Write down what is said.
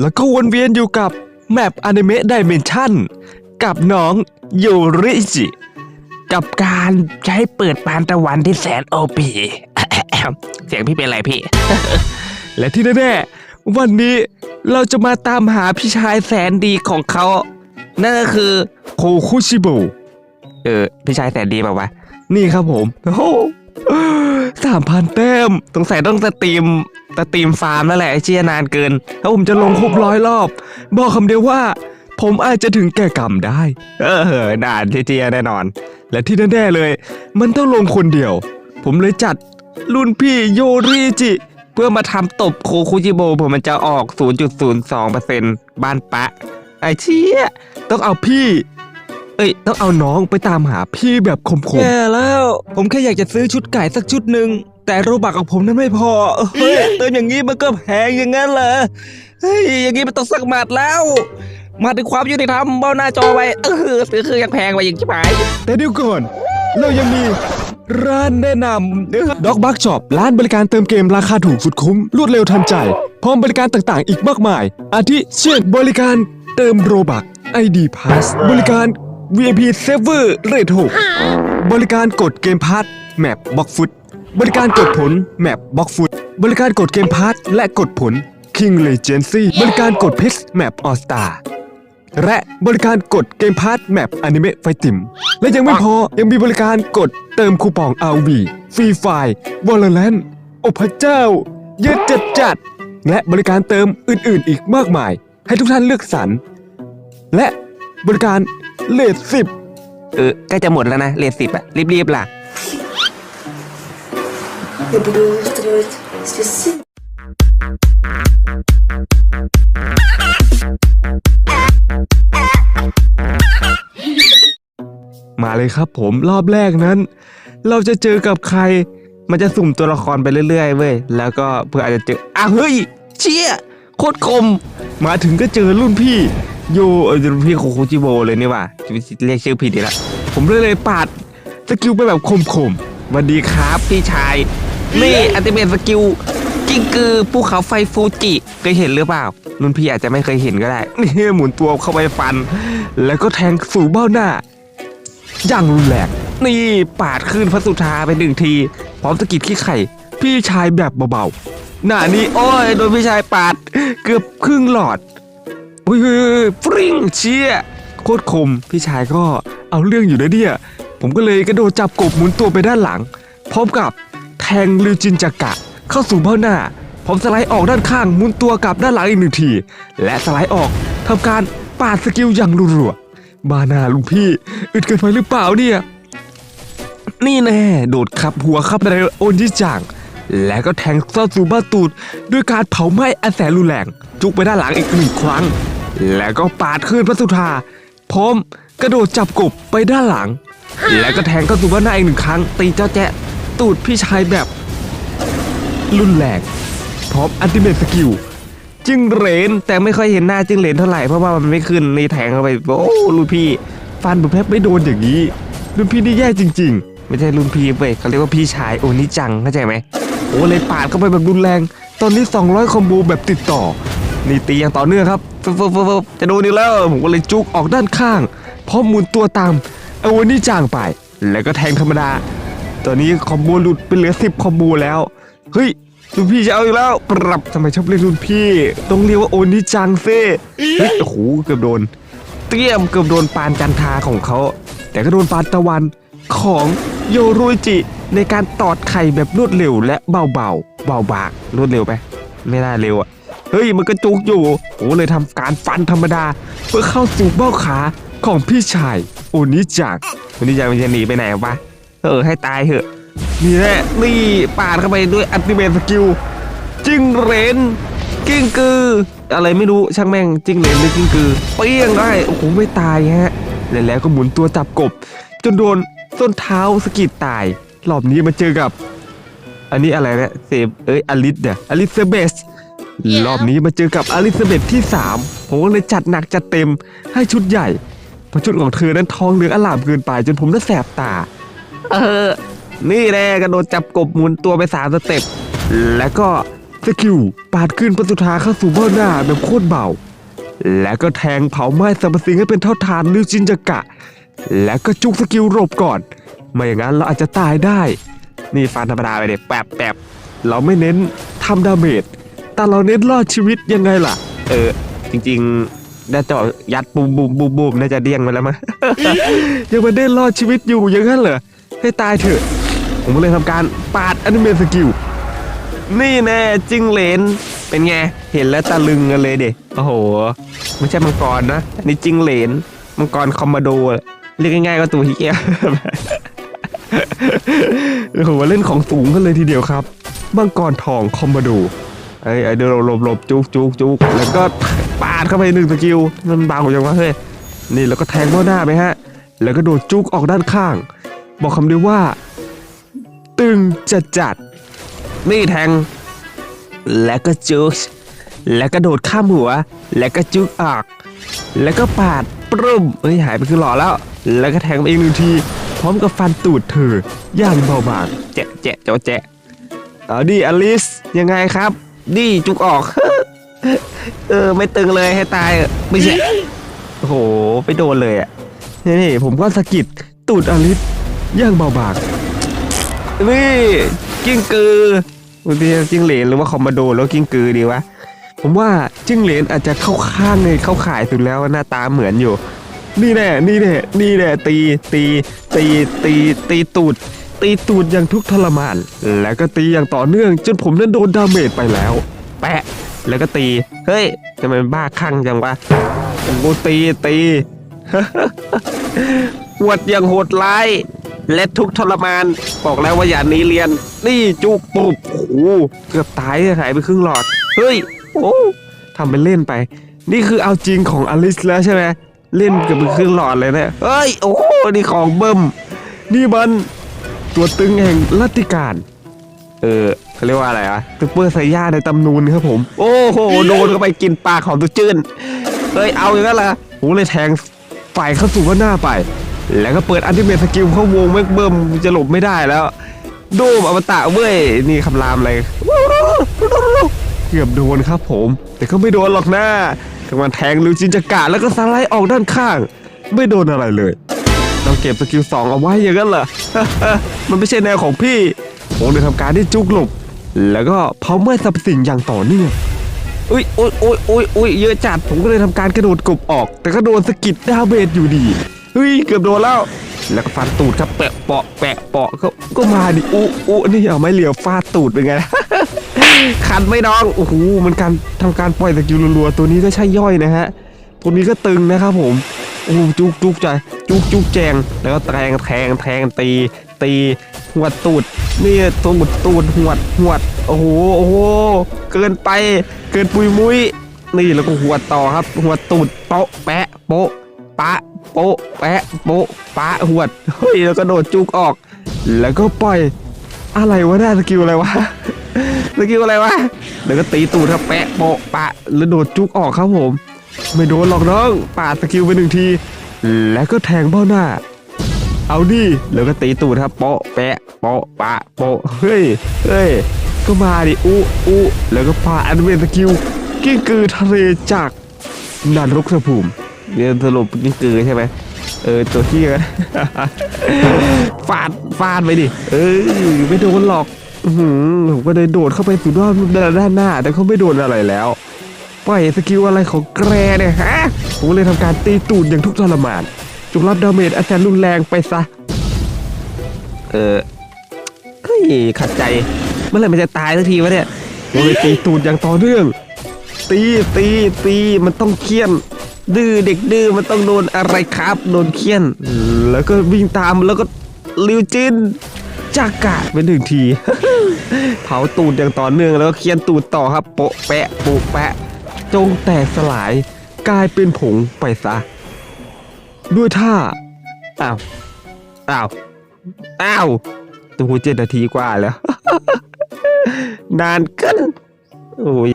แล้วก็วนเวียนอยู่กับแมปอนิเมะดิเมนชั่นกับน้องยูริจิ กับการใช้เปิดปานตะวันที่แสนโอปีเสียงพี่เป็นไรพี่ และที่แน่ๆวันนี้เราจะมาตามหาพี่ชายแสนดีของเขา นั่นก็คือโคคุชิบุเออพี่ชายแสนดีแบบว่า นี่ครับผมโอ้สามพันแต้มสงสัยต้องสตรีม สตรีมฟาร์มแล้วแหละไอ้เชี่ยนานเกิน ถ้าผมจะลงครบร้อยรอบ บอกคำเดียวว่า ผมอาจจะถึงแก่กรรมได้ เออนานเจียแน่นอน และที่แน่ๆเลย มันต้องลงคนเดียว ผมเลยจัดรุ่นพี่โยริจิ เพื่อมาทำตบโคคุจิโบเผื่อมันจะออก 0.02%บ้านปะ ไอ้เชี่ยต้องเอาพี่เอ้ยต้องเอาน้องไปตามหาพี่แบบคมๆแย่แล้ว ผมแค่อยากจะซื้อชุดไก่สักชุดหนึ่ง แต่โรบักของผมนั้นไม่พอเฮ้ยเติมอย่างนี้มันก็แพงอย่างนั้นเหรอเฮ้ยอย่างนี้มันต้องสักหมัดแล้ว มาถึงความยุติธรรมเบ้าหน้าจอไว้เออซื้อคือยังแพงไปอย่างชิบหายแต่เดี๋ยวก่อน เรายังมีร้านแนะนำด็อกบักช็อปร้านบริการเติมเกมราคาถูกสุดคุ้ม รวดเร็วทันใจ พร้อมบริการต่างๆ อีกมากมาย อาทิเช่นบริการเติมโรบัก ID Pass บริการ VIP Server Rate 6บริการกดเกมพาร์ทแมปบ็อกฟุต บริการกดผลแมปบ็อกฟุตบริการกดเกมพาร์ทและกดผล King Legacy บริการกดพชรแมปออสตาและบริการกดเกมพาร์ทแมปอนิเมะไฟติม และยังไม่พอยังมีบริการกดเติมคูปอง RV ฟรีไฟล์วอลเลนโอพระเจ้า เยอะจัดจัด และบริการเติมอื่นๆ อีกมากมาย ให้ทุกท่านเลือกสรร และบริการเลทสิบเออใกล้จะหมดแล้วนะเลทสิบอะรีบๆล่ะ Я буду устраивать специально. มาเลยครับผมรอบแรกนั้น เราจะเจอกับใคร มันจะสุ่มตัวละครไปเรื่อยๆเว้ย แล้วก็เพื่ออาจจะเจออ้าวเฮ้ย เชี่ย โคตรคม มาถึงก็เจอรุ่นพี่ โยเออรุ่นพี่โคคุจิโบเลยนี่ว่ะเรียกชื่อผิดอีกแล้ว ผมเลยเลยปาดสกิลไปแบบคม สวัสดีครับพี่ชาย นี่อัติเมตสกิลกิ้งกือภูเขาไฟฟูจิ เคยเห็นหรือเปล่า รุ่นพี่อาจจะไม่เคยเห็นก็ได้ นี่หมุนตัวเข้าไปฟัน แล้วก็แทงสู่เบ้าหน้า อย่างรุนแรงนี่ปาดขึ้นพระสุธาไปหนึ่งที พร้อมสะกิดขี้ไข่ พี่ชายแบบเบาๆ หน้านี้โอ้ยโดนพี่ชายปาด เกือบครึ่งหลอดอุ้ยเฮ้ยเฮ้ยฟริ้งเชี่ยโคตรคมพี่ชายก็เอาเรื่องอยู่นะเนี่ยผมก็เลยกระโดดจับกบหมุนตัวไปด้านหลัง พร้อมกับ แทงริวจินจักะ เข้าสู่เบ้าหน้าพร้อมสไลด์ออกด้านข้างมุนตัวกลับด้านหลังอีกหนึ่งที และสไลด์ออกทำการปาดสกิลอย่างรัวๆบานาลุงพี่ อึดเกินไปหรือเปล่าเนี่ย นี่แน่โดดขับหัวเข้าไปในโอนจิจังแล้วก็แทงเข้าสู่บ้าตูดด้วยการเผาไหม้อันแสนรุนแรง จุกไปด้านหลังอีกหนึ่งครั้ง แล้วก็ปาดขึ้นพระสุธาพร้อมกระโดดจับกบไปด้านหลัง แล้วก็แทงเข้าสู่บ้านหน้าอีกหนึ่งครั้ง ตีเจ้าแจ๊ะ ตูดพี่ชายแบบ รุนแรงพร้อมอันติเมตสกิลจึงเหรนแต่ไม่ค่อยเห็นหน้าจึงเหรนเท่าไหร่เพราะว่ามันไม่ขึ้นในแทงเข้าไปโอ้รุ่นพี่ฟันแบบแทบไม่โดนอย่างนี้รุ่นพี่นี่แย่จริง ๆ ไม่ใช่รุ่นพี่เว้ยเขาเรียกว่าพี่ชายโอนิจังเข้าใจไหมโอ้เลยปาดเข้าไปแบบรุนแรง ตอนนี้ 200 คอมโบแบบติดต่อ นี่ตีอย่างต่อเนื่องครับฟฟฟจะโดนอีกแล้วผมก็เลยจุกออกด้านข้างพร้อมหมุนตัวตามเอาวันนี้จางไป แล้วก็แทงธรรมดา ตอนนี้คอมโบหลุดไปเหลือ10คอมโบแล้ว เฮ้ยรุ่นพี่จะเอาอีกแล้ว ปรับทำไมชอบเรียกรุ่นพี่ ต้องเรียกว่าโอนิจังเซ่เฮ้ยโอ้โหเกือบโดน เตรียมเกือบโดนปานจันทาของเขา แต่ก็โดนปานตะวันของโยรุจิในการตอดไข่แบบรวดเร็วและเบาเบาเบาบากรวดเร็วไป ไม่น่าเร็วอะ เฮ้ยมันก็จุกอยู่โอ้เลยทำการฟันธรรมดา เพื่อเข้าสู่เบ้าขาของพี่ชายโอนิจังวันนี้จะมันจะหนีไปไหนวะ เออให้ตายเถอะนี่แหละนี่ปาดเข้าไปด้วยอัลติเมทสกิลจิ้งเหรนกิ้งกือ อะไรไม่รู้ช่างแม่งจิ้งเหรนหรือกิ้งกือเปี้ยงได้โอ้โหไม่ตายฮะและแล้วก็หมุนตัวจับกบ จนโดนส้นเท้าสะกิดตายรอบนี้มาเจอกับ อันนี้อะไรเนี่ยเซฟเอ้ยอลิสเนี่ยอลิซาเบธรอบนี้มาเจอกับอลิซาเบธที่ 3 ผมก็เลยจัดหนักจัดเต็มให้ชุดใหญ่เพราะชุดของเธอนั้นทองเหลืองอลามเกินไป จนผมน่าแสบตา เออ นี่แหละกระโดดจับกบหมุนตัวไปสามสเต็ป แล้วก็สกิลปาดขึ้นประตูทาเข้าสู่เบ้าหน้าแบบโคตรเบา แล้วก็แทงเผาไหม้สรรพสิ่งให้เป็นเท่าทานริวจินจากะ แล้วก็จุกสกิลหลบก่อน ไม่อย่างนั้นเราอาจจะตายได้ นี่ฟันธรรมดาไปเด็แปบแปบเราไม่เน้นทำดาเมจ แต่เราเน้นรอดชีวิตยังไงล่ะ เออ จริงๆน่าจะยัดบูมบูมบูมบูมน่าจะเดี้ยงไปแล้วมั้งยังมาได้รอดชีวิตอยู่อย่างนั้นเหรอ ให้ตายเถอะ ผมก็เลยทำการปาดอนิเมตสกิล นี่แน่จิงเหลน เป็นไง เห็นแล้วตะลึงกันเลยเด็โอ้โห ไม่ใช่มังกรนะอันนี่จิงเหลน มังกรคอมมาโด เรียกง่ายๆก็ตัวเฮียโอ้โหเล่นของสูงกันเลยทีเดียวครับ มังกรทองคอมโบโดไอ้ไอ้เดี๋ยวเราหลบหลบจุกจุกจุกแล้วก็ปาดเข้าไปหนึ่งสกิลมันเบาจังวะเฮ้ยนี่แล้วก็แทงเบ้าหน้าไปฮะ แล้วก็โดดจุกออกด้านข้าง บอกคำเดียวว่า ตึงจัดจัด นี่แทง แล้วก็จุกแล้วก็โดดข้ามหัว แล้วก็จุกออก แล้วก็ปาดปรุ้มเฮ้ยหายไปคือหล่อแล้ว แล้วก็แทงไปอีกหนึ่งที พร้อมกับฟันตูดเธอย่างเบาบางแจะแจะเจ้าแจะเอาดิอลิส ยังไงครับนี่จุกออก เออ ไม่ตึงเลยให้ตาย ไม่ใช่ โอ้โห ไปโดนเลยอะ นี่ผมก็สะกิดตูดอลิส ย่างเบาบางนี่กิ้งกือบางทีจิ้งเหลนหรือว่าคอมมาโดแล้วกิ้งกือดีวะ ผมว่าจิ้งเหลนอาจจะเข้าข้างในเข้าข่ายสุดแล้วหน้าตาเหมือนอยู่ นี่แน่นี่แน่นี่แน่ตีตีตีตีตีตูด ตีตูดอย่างทุกข์ทรมาน แล้วก็ตีอย่างต่อเนื่อง จนผมนั้นโดนดาเมจไปแล้ว แปะ แล้วก็ตี เฮ้ยทำไมมันบ้าคลั่งจังวะกูตีตีหวดอย่างโหดร้าย และทุกทรมาน บอกแล้วว่าอย่าหนีเรียน นี่จุกปุบโอ้โหเกือบตายหายไปครึ่งหลอด เฮ้ย โอ้ทำเป็นเล่นไป นี่คือเอาจริงของอลิสแล้วใช่ไหมเล่นเกือบไปครึ่งหลอดเลยเนี่ยเฮ้ย โอ้โหนี่ของเบิ่มนี่มันตัวตึงแห่งลัทธิการ เออเขาเรียกว่าอะไรอะซุปเปอร์ไซย่าในตำนูนครับผม โอ้โหโดนเข้าไปกินปากของตัวจื้นเฮ้ยเอาอย่างนั้นเหรอผมเลยแทงฝ่ายเข้าสู่ว่าหน้าไป แล้วก็เปิดอันติเมทสกิลเข้าวงแม็กเบิมจะหลบไม่ได้แล้ว โดมอมตะเว้ย นี่คำรามอะไรเกือบโดนครับผม แต่ก็ไม่โดนหรอกนะกำลังแทงลิวจินจักระแล้วก็สไลด์ออกด้านข้าง ไม่โดนอะไรเลยต้องเก็บสกิลสองเอาไว้อย่างนั้นเหรอ มันไม่ใช่แนวของพี่ผมเลยทำการที่จุกหลบ แล้วก็เผาไหม้สรรพสิ่งอย่างต่อเนื่องอุ้ยอุ้ยอุ้ยอุ้ยอุ้ยเยอะจัดผมก็เลยทำการกระโดดกบออก แต่ก็โดนสกิดดาเบจอยู่ดี เฮ้ยเกือบโดนแล้ว แล้วก็ฟันตูดครับแปะเปาะแปะเปาะก็ก็มาดิอุอุนี่เอาไม้เหลียวฟาดตูดเป็นไงคันไม่น้องโอ้โหมันการทำการปล่อยสกิลรัวๆตัวนี้ก็ใช่ย่อยนะฮะตัวนี้ก็ตึงนะครับผมโอ้จุกจุกใจจุกจุกแจงแล้วก็แทงแทงแทงตี ตีหวดตูดนี่ตูดตูดหวดหวดโอ้โหโอ้โหเกินไปเกินปุยมุ้ยนี่แล้วก็หวดต่อครับหวดตูดโป๊ะแปะโป๊ะ ปะโปะแปะโปะปะหวดเฮ้ยแล้วก็โดดจุกออก แล้วก็ปล่อยอะไรวะน่าสกิลอะไรวะสกิลอะไรวะแล้วก็ตีตูดครับแปะโปะปะแล้วโดดจุกออกครับผม ไม่โดนหรอกน้องปาดสกิลไปหนึ่งที แล้วก็แทงเบ้าหน้า เอาดิแล้วก็ตีตูดครับโปะแปะโปะปะโปะเฮ้ยเฮ้ยก็มาดิอุอุแล้วก็ปาอันเวนสกิลกิ้งกือทะเลจากนันรกสภูมิ เนี่ยสรุปกิ้งกือใช่ไหมเออตัวที่กันฟาดฟาดไปดิ เอ้ยไม่โดนหรอกอื้อหือผมก็เลยโดดเข้าไปสู่ด้านด้านหน้า แต่เขาไม่โดนอะไรแล้วปล่อยสกิลอะไรของแกรเนี่ยฮะผมเลยทำการตีตูดอย่างทุกข์ทรมานจงรับดาเมจอาจารย์รุนแรงไปซะ เออเฮ้ยขัดใจ เมื่อไหร่มันจะตายสักทีวะเนี่ยผมเลยตีตูดอย่างต่อเนื่อง ตีตีตีมันต้องเคี่ยน ดื้อเด็กดื้อมันต้องโดนอะไรครับโดนเคี่ยน แล้วก็วิ่งตามแล้วก็ลิวจินจากกาดไปหนึ่งที เผาตูดอย่างต่อเนื่องแล้วก็เคี่ยนตูดต่อครับ โปะแปะโปะแปะ จงแตกสลายกลายเป็นผงไปซะ ด้วยท่าอ้าวอ้าวอ้าวตัวเจ็ดนาทีกว่าแล้ว นานเกินโอ้ย